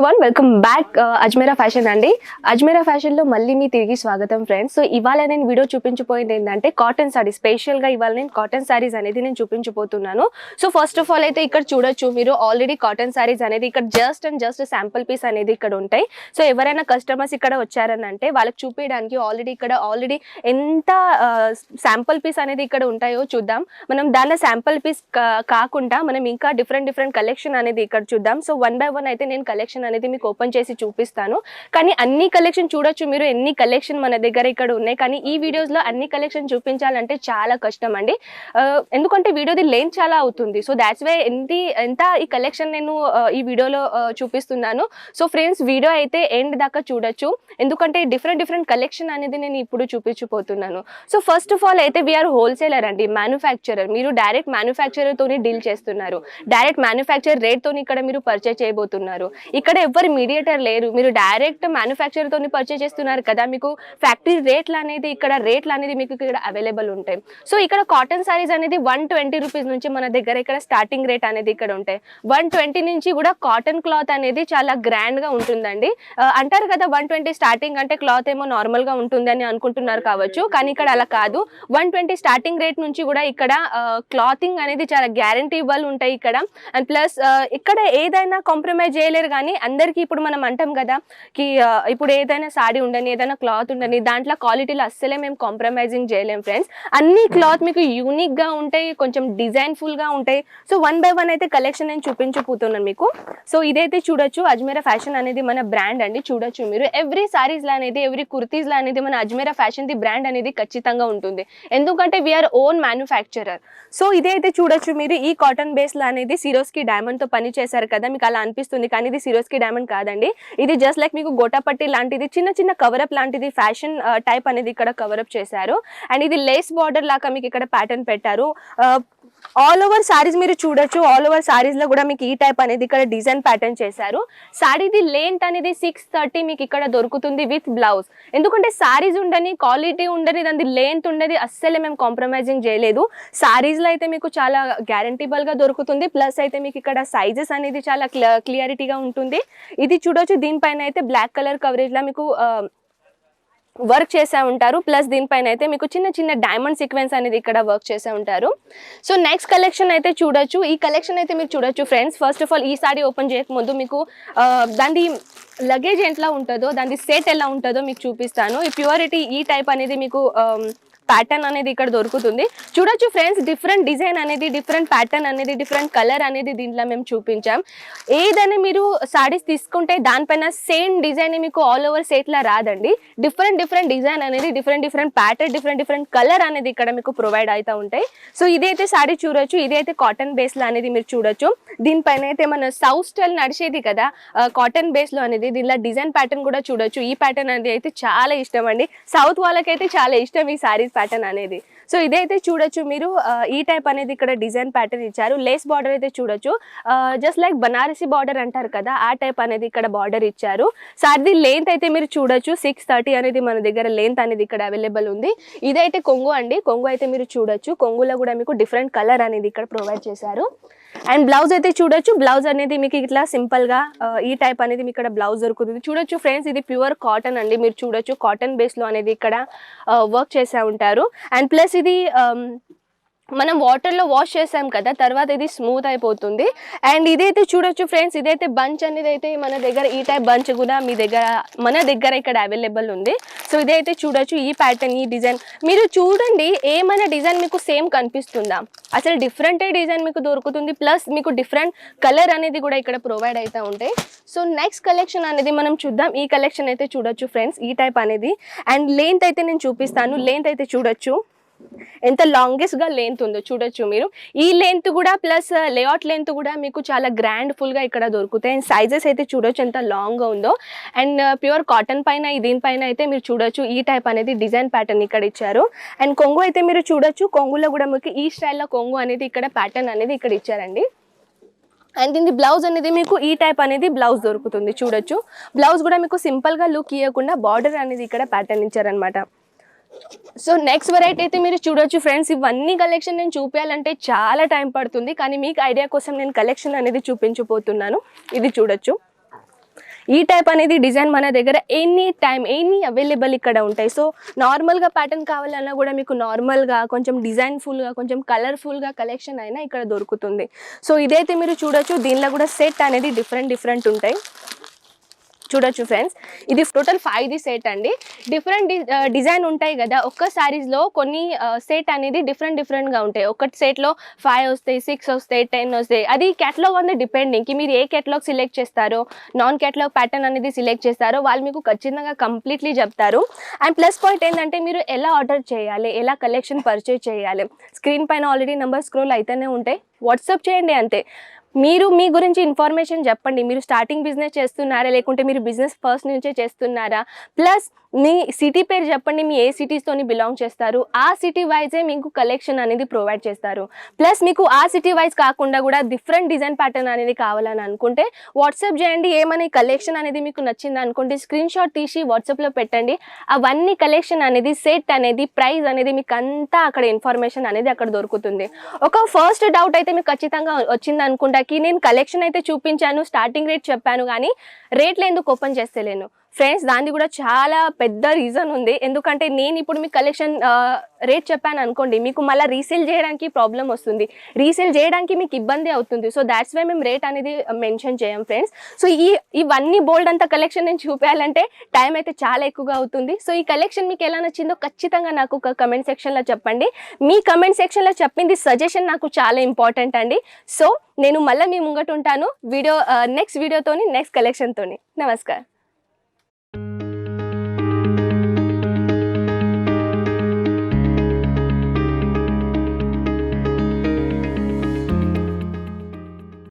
Everyone welcome back Ajmera fashion అండి. అజ్మేరా ఫ్యాషన్లో మళ్ళీ మీ తిరిగి స్వాగతం ఫ్రెండ్స్ సో ఇవాళ నేను వీడియో చూపించిపోయింది ఏంటంటే కాటన్ సారీస్ స్పెషల్గా ఇవాళ నేను కాటన్ సారీస్ అనేది నేను చూపించిపోతున్నాను సో ఫస్ట్ ఆఫ్ ఆల్ అయితే ఇక్కడ చూడొచ్చు మీరు ఆల్రెడీ కాటన్ సారీస్ అనేది ఇక్కడ just and just sample piece అనేది ఇక్కడ ఉంటాయి. సో ఎవరైనా కస్టమర్స్ ఇక్కడ వచ్చారని అంటే వాళ్ళకి చూపించడానికి ఆల్రెడీ ఇక్కడ ఆల్రెడీ ఎంత శాంపుల్ పీస్ అనేది ఇక్కడ ఉంటాయో చూద్దాం. మనం దానిలో శాంపుల్ పీస్ కాకుండా మనం ఇంకా డిఫరెంట్ డిఫరెంట్ కలెక్షన్ అనేది ఇక్కడ చూద్దాం. సో వన్ బై వన్ అయితే నేను కలెక్షన్ అనేది మీకు ఓపెన్ చేసి చూపిస్తాను. కానీ అన్ని కలెక్షన్ చూడొచ్చు మీరు ఎన్ని కలెక్షన్ మన దగ్గర ఇక్కడ ఉన్నాయి. కానీ ఈ వీడియోస్లో అన్ని కలెక్షన్ చూపించాలంటే చాలా కష్టం అండి. ఎందుకంటే వీడియోది లెంత్ చాలా అవుతుంది. సో దాట్స్ వే ఎంత ఎంత ఈ కలెక్షన్ నేను ఈ వీడియోలో చూపిస్తున్నాను. సో ఫ్రెండ్స్ వీడియో అయితే ఎండ్ దాకా చూడొచ్చు. ఎందుకంటే డిఫరెంట్ డిఫరెంట్ కలెక్షన్ అనేది నేను ఇప్పుడు చూపించిపోతున్నాను సో ఫస్ట్ ఆఫ్ ఆల్ అయితే వీఆర్ హోల్సేలర్ అండి మ్యానుఫ్యాక్చరర్ మీరు డైరెక్ట్ మ్యానుఫ్యాక్చరర్ డీల్ చేస్తున్నారు. డైరెక్ట్ మ్యానుఫ్యాక్చర్ రేట్ తోని ఇక్కడ మీరు పర్చేస్ చేయబోతున్నారు. ఇక్కడ ఎవ్వరు మీడియేటర్ లేరు. మీరు డైరెక్ట్ మ్యానుఫ్యాక్చర్ తోని పర్చేస్ చేస్తున్నారు కదా మీకు ఫ్యాక్టరీ రేట్లు అనేది ఇక్కడ రేట్లు అనేది మీకు ఇక్కడ అవైలబుల్ ఉంటాయి. సో ఇక్కడ కాటన్ సారీస్ అనేది వన్ ట్వంటీ రూపీస్ నుంచి మన దగ్గర ఇక్కడ స్టార్టింగ్ రేట్ అనేది ఇక్కడ ఉంటాయి. వన్ ట్వంటీ నుంచి కూడా కాటన్ క్లాత్ అనేది చాలా గ్రాండ్గా ఉంటుందండి. అంటారు కదా వన్ ట్వంటీ స్టార్టింగ్ అంటే క్లాత్ ఏమో నార్మల్గా ఉంటుంది అని అనుకుంటున్నారు కావచ్చు కానీ ఇక్కడ అలా కాదు. వన్ ట్వంటీ స్టార్టింగ్ రేట్ నుంచి కూడా ఇక్కడ క్లాతింగ్ అనేది చాలా గ్యారంటీబుల్ ఉంటాయి ఇక్కడ. అండ్ ప్లస్ ఇక్కడ ఏదైనా కాంప్రమైజ్ చేయలేరు కానీ అందరికీ ఇప్పుడు మనం అంటాం కదా కి ఇప్పుడు ఏదైనా సాడీ ఉండని ఏదైనా క్లాత్ ఉండని దాంట్లో క్వాలిటీలో అస్సలే మేము కాంప్రమైజింగ్ చేయలేం ఫ్రెండ్స్ అన్ని క్లాత్ మీకు యూనిక్గా ఉంటాయి కొంచెం డిజైన్ఫుల్గా ఉంటాయి. సో వన్ బై వన్ అయితే కలెక్షన్ నేను చూపించబోతున్నాను మీకు. సో ఇదైతే చూడొచ్చు అజ్మీరా ఫ్యాషన్ అనేది మన బ్రాండ్ అండి. చూడొచ్చు మీరు. ఎవ్రీ సారీస్ లా అనేది ఎవ్రీ కుర్తీస్ లా అనేది మన అజ్మీరా ఫ్యాషన్ ది బ్రాండ్ అనేది ఖచ్చితంగా ఉంటుంది. ఎందుకంటే వీఆర్ ఓన్ మ్యానుఫ్యాక్చరర్ సో ఇదైతే చూడొచ్చు మీరు. ఈ కాటన్ బేస్ లా అనేది సిరోస్కి డైమండ్తో పని చేశారు కదా మీకు అలా అనిపిస్తుంది. కానీ ఇది సిరోస్కి డైమండ్ కాదండి. ఇది జస్ట్ లైక్ మీకు గోటాపట్టి లాంటిది చిన్న చిన్న కవరప్ లాంటిది ఫ్యాషన్ టైప్ uh, అనేది ఇక్కడ కవరప్ చేశారు. అండ్ ఇది లేస్ బార్డర్ లాగా మీకు ఇక్కడ ప్యాటర్న్ పెట్టారు. Uh, ఆల్ ఓవర్ సారీస్ మీరు చూడొచ్చు. ఆల్ ఓవర్ సారీస్లో కూడా మీకు ఈ టైప్ అనేది ఇక్కడ డిజైన్ ప్యాటర్న్ చేశారు. సారీది లెంత్ అనేది సిక్స్ థర్టీ మీకు ఇక్కడ దొరుకుతుంది విత్ బ్లౌజ్ ఎందుకంటే సారీస్ ఉండని క్వాలిటీ ఉండని దాని లెంత్ ఉండదు అస్సలే మేము కాంప్రమైజింగ్ చేయలేదు. సారీస్లో అయితే మీకు చాలా గ్యారంటీబుల్గా దొరుకుతుంది. ప్లస్ అయితే మీకు ఇక్కడ సైజెస్ అనేది చాలా క్లియారిటీగా ఉంటుంది. ఇది చూడొచ్చు. దీనిపైన అయితే బ్లాక్ కలర్ కవరేజ్ లా మీకు వర్క్ చేసే ఉంటారు. ప్లస్ దీనిపైన అయితే మీకు చిన్న చిన్న డైమండ్ సీక్వెన్స్ అనేది ఇక్కడ వర్క్ చేసే ఉంటారు. సో నెక్స్ట్ కలెక్షన్ అయితే చూడొచ్చు. ఈ కలెక్షన్ అయితే మీరు చూడొచ్చు ఫ్రెండ్స్ ఫస్ట్ ఆఫ్ ఆల్ ఈ సారీ ఓపెన్ చేయకముందు మీకు దాని లగేజ్ ఎట్లా ఉంటుందో దాని సెట్ ఎలా ఉంటుందో మీకు చూపిస్తాను. ఈ ప్యూరిటీ ఈ టైప్ అనేది మీకు ప్యాటర్న్ అనేది ఇక్కడ దొరుకుతుంది. చూడొచ్చు ఫ్రెండ్స్ డిఫరెంట్ డిజైన్ అనేది డిఫరెంట్ ప్యాటర్న్ అనేది డిఫరెంట్ కలర్ అనేది దీంట్లో మేము చూపించాం. ఏదైనా మీరు సారీస్ తీసుకుంటే దానిపైన సేమ్ డిజైన్ మీకు ఆల్ ఓవర్ సేట్లా రాదండి. డిఫరెంట్ డిఫరెంట్ డిజైన్ అనేది different different pattern different different colour అనేది ఇక్కడ మీకు ప్రొవైడ్ అవుతూ ఉంటాయి. సో ఇదైతే సారీ చూడొచ్చు ఇదైతే కాటన్ బేస్లో అనేది మీరు చూడొచ్చు. దీనిపైన అయితే మన సౌత్ స్టైల్ నడిచేది కదా కాటన్ బేస్లో అనేది దీనిలో డిజైన్ ప్యాటర్న్ కూడా చూడొచ్చు. ఈ ప్యాటర్న్ అనేది అయితే చాలా ఇష్టం అండి. సౌత్ వాళ్ళకైతే చాలా ఇష్టం ఈ సారీస్ ప్యాటర్న్ అనేది. సో ఇదైతే చూడొచ్చు మీరు. ఈ టైప్ అనేది ఇక్కడ డిజైన్ ప్యాటర్న్ ఇచ్చారు. లేస్ బార్డర్ అయితే చూడొచ్చు. జస్ట్ లైక్ బనారసి బార్డర్ అంటారు కదా ఆ టైప్ అనేది ఇక్కడ బార్డర్ ఇచ్చారు. సార్ది లెంత్ అయితే మీరు చూడొచ్చు. సిక్స్ థర్టీ అనేది మన దగ్గర లెంత్ అనేది ఇక్కడ అవైలబుల్ ఉంది. ఇదైతే కొంగు అండి. కొంగు అయితే మీరు చూడొచ్చు. కొంగులో కూడా మీకు డిఫరెంట్ కలర్ అనేది ఇక్కడ ప్రొవైడ్ చేశారు. అండ్ బ్లౌజ్ అయితే చూడొచ్చు. బ్లౌజ్ అనేది మీకు ఇట్లా సింపుల్గా ఈ టైప్ అనేది మీకు ఇక్కడ బ్లౌజ్ దొరుకుతుంది. చూడొచ్చు ఫ్రెండ్స్ ఇది ప్యూర్ కాటన్ అండి. మీరు చూడొచ్చు కాటన్ బేస్లో అనేది ఇక్కడ వర్క్ చేసే ఉంటారు. అండ్ ప్లస్ ఇది మనం వాటర్లో వాష్ చేసాం కదా తర్వాత ఇది స్మూత్ అయిపోతుంది. అండ్ ఇదైతే చూడొచ్చు ఫ్రెండ్స్ ఇదైతే బంచ్ అనేది అయితే మన దగ్గర ఈ టైప్ బంచ్ కూడా మీ దగ్గర మన దగ్గర ఇక్కడ అవైలబుల్ ఉంది. సో ఇదైతే చూడొచ్చు ఈ ప్యాటర్న్ ఈ డిజైన్ మీరు చూడండి ఏమైనా డిజైన్ మీకు సేమ్ కనిపిస్తుందా? అసలు డిఫరెంట్ డిజైన్ మీకు దొరుకుతుంది ప్లస్ మీకు డిఫరెంట్ కలర్ అనేది కూడా ఇక్కడ ప్రొవైడ్ అవుతూ ఉంటాయి. సో నెక్స్ట్ కలెక్షన్ అనేది మనం చూద్దాం. ఈ కలెక్షన్ అయితే చూడొచ్చు ఫ్రెండ్స్ ఈ టైప్ అనేది. అండ్ లెంత్ అయితే నేను చూపిస్తాను. లెంత్ అయితే చూడొచ్చు. ఎంత లాంగెస్ట్గా లెంత్ ఉందో చూడొచ్చు మీరు. ఈ లెంత్ కూడా ప్లస్ లేఅవుట్ లెంత్ కూడా మీకు చాలా గ్రాండ్ ఫుల్గా ఇక్కడ దొరుకుతాయి. అండ్ సైజెస్ అయితే చూడొచ్చు ఎంత లాంగ్గా ఉందో అండ్ ప్యూర్ కాటన్ పైన దీనిపైన అయితే మీరు చూడొచ్చు ఈ టైప్ అనేది డిజైన్ ప్యాటర్న్ ఇక్కడ ఇచ్చారు. అండ్ కొంగు అయితే మీరు చూడొచ్చు. కొంగులో కూడా మీకు ఈ స్టైల్లో కొంగు అనేది ఇక్కడ ప్యాటర్న్ అనేది ఇక్కడ ఇచ్చారండి. అండ్ దీని బ్లౌజ్ అనేది మీకు ఈ టైప్ అనేది బ్లౌజ్ దొరుకుతుంది. చూడొచ్చు. బ్లౌజ్ కూడా మీకు సింపుల్గా లుక్ ఇవ్వకుండా బార్డర్ అనేది ఇక్కడ ప్యాటర్న్ ఇచ్చారనమాట సో నెక్స్ట్ వెరైటీ అయితే మీరు చూడొచ్చు ఫ్రెండ్స్ ఇవన్నీ కలెక్షన్ నేను చూపించాలంటే చాలా టైం పడుతుంది. కానీ మీకు ఐడియా కోసం నేను కలెక్షన్ అనేది చూపించబోతున్నాను. ఇది చూడొచ్చు. ఈ టైప్ అనేది డిజైన్ మన దగ్గర ఎనీ టైం ఎనీ అవైలబుల్ ఇక్కడ ఉంటాయి. సో నార్మల్గా ప్యాటర్న్ కావాలన్నా కూడా మీకు నార్మల్గా కొంచెం డిజైన్ఫుల్గా కొంచెం కలర్ఫుల్గా కలెక్షన్ అయినా ఇక్కడ దొరుకుతుంది. సో ఇదైతే మీరు చూడొచ్చు. దీనిలో కూడా సెట్ అనేది డిఫరెంట్ డిఫరెంట్ ఉంటాయి. చూడొచ్చు ఫ్రెండ్స్. ఇది టోటల్ ఫైవ్ ది సెట్ అండి. డిఫరెంట్ డిజైన్ ఉంటాయి కదా ఒక్క సారీస్లో కొన్ని సెట్ అనేది డిఫరెంట్ డిఫరెంట్గా ఉంటాయి. ఒకటి సెట్లో ఫైవ్ వస్తాయి సిక్స్ వస్తాయి టెన్ వస్తాయి. అది కేటలాగ్ ఉంది డిపెండింగ్. మీరు ఏ కేటలాగ్ సెలెక్ట్ చేస్తారో నాన్ కేటలాగ్ ప్యాటర్న్ అనేది సెలెక్ట్ చేస్తారో వాళ్ళు మీకు ఖచ్చితంగా కంప్లీట్లీ చెప్తారు. అండ్ ప్లస్ పాయింట్ ఏంటంటే మీరు ఎలా ఆర్డర్ చేయాలి ఎలా కలెక్షన్ పర్చేజ్ చేయాలి. స్క్రీన్ పైన ఆల్రెడీ నెంబర్ స్క్రోల్ అయితేనే ఉంటాయి. వాట్సాప్ చేయండి అంతే. మీరు మీ గురించి ఇన్ఫర్మేషన్ చెప్పండి. మీరు స్టార్టింగ్ బిజినెస్ చేస్తున్నారా? లేకుంటే మీరు బిజినెస్ ఫస్ట్ నుంచే చేస్తున్నారా? ప్లస్ మీ సిటీ పేరు చెప్పండి మీ ఏ సిటీస్తోని బిలాంగ్ చేస్తారు ఆ సిటీ వైజే మీకు కలెక్షన్ అనేది ప్రొవైడ్ చేస్తారు. ప్లస్ మీకు ఆ సిటీ వైజ్ కాకుండా కూడా డిఫరెంట్ డిజైన్ ప్యాటర్న్ అనేది కావాలని అనుకుంటే వాట్సాప్ చేయండి ఏమైనా కలెక్షన్ అనేది మీకు నచ్చింది అనుకుంటే స్క్రీన్ షాట్ తీసి వాట్సాప్లో పెట్టండి. అవన్నీ కలెక్షన్ అనేది సెట్ అనేది ప్రైస్ అనేది మీకు అంతా అక్కడ ఇన్ఫర్మేషన్ అనేది అక్కడ దొరుకుతుంది. ఒక ఫస్ట్ డౌట్ అయితే మీకు ఖచ్చితంగా వచ్చింది అనుకుంటాకి నేను కలెక్షన్ అయితే చూపించాను స్టార్టింగ్ రేట్ చెప్పాను కానీ రేట్లు ఎందుకు ఓపెన్ చేస్తలేను? ఫ్రెండ్స్ దాన్ని కూడా చాలా పెద్ద రీజన్ ఉంది. ఎందుకంటే నేను ఇప్పుడు మీకు కలెక్షన్ రేట్ చెప్పాను అనుకోండి మీకు మళ్ళీ రీసేల్ చేయడానికి ప్రాబ్లం వస్తుంది. రీసేల్ చేయడానికి మీకు ఇబ్బంది అవుతుంది. సో దాట్స్ వై మేము రేట్ అనేది మెన్షన్ చేయం ఫ్రెండ్స్. సో ఈ ఇవన్నీ బోల్డ్ అంత కలెక్షన్ నేను చూపించాలంటే టైం అయితే చాలా ఎక్కువగా అవుతుంది. సో ఈ కలెక్షన్ మీకు ఎలా నచ్చిందో ఖచ్చితంగా నాకు ఒక కమెంట్ సెక్షన్లో చెప్పండి. మీ కమెంట్ సెక్షన్లో చెప్పింది సజెషన్ నాకు చాలా ఇంపార్టెంట్ అండి. సో నేను మళ్ళీ మీ ముంగట ఉంటాను. వీడియో నెక్స్ట్ వీడియోతోని నెక్స్ట్ కలెక్షన్తోని నమస్కారం.